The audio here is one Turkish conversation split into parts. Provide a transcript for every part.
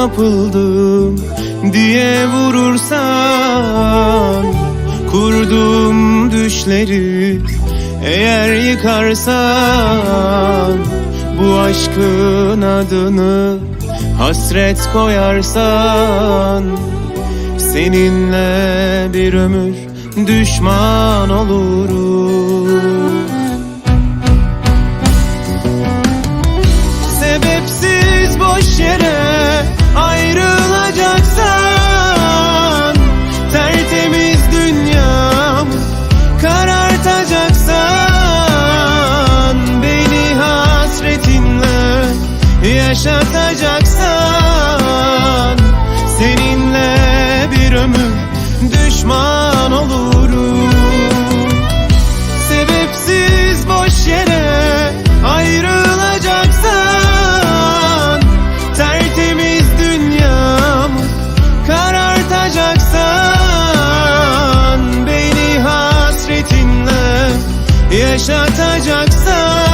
kapıldım diye vurursan Kurduğum düşleri eğer yıkarsan Bu aşkın adını hasret koyarsan Seninle bir ömür düşman olurum yaşatacaksan Seninle bir ömür düşman olurum. Sebepsiz boş yere ayrılacaksan Tertemiz dünyamı karartacaksan Beni hasretinle yaşatacaksan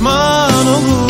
düşman olurum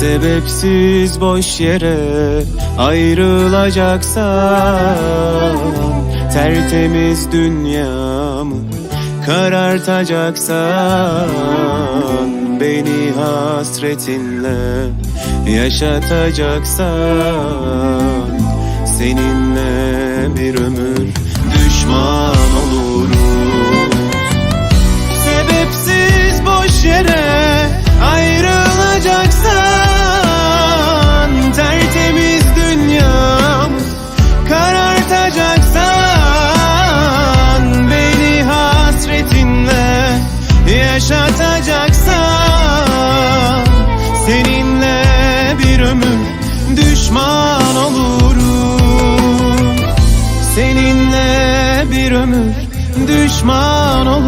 Sebepsiz boş yere ayrılacaksan Tertemiz dünyamı karartacaksan Beni hasretinle yaşatacaksan Seninle bir ömür düşman olurum. Sebepsiz düşman olurum. Seninle bir ömür düşman olurum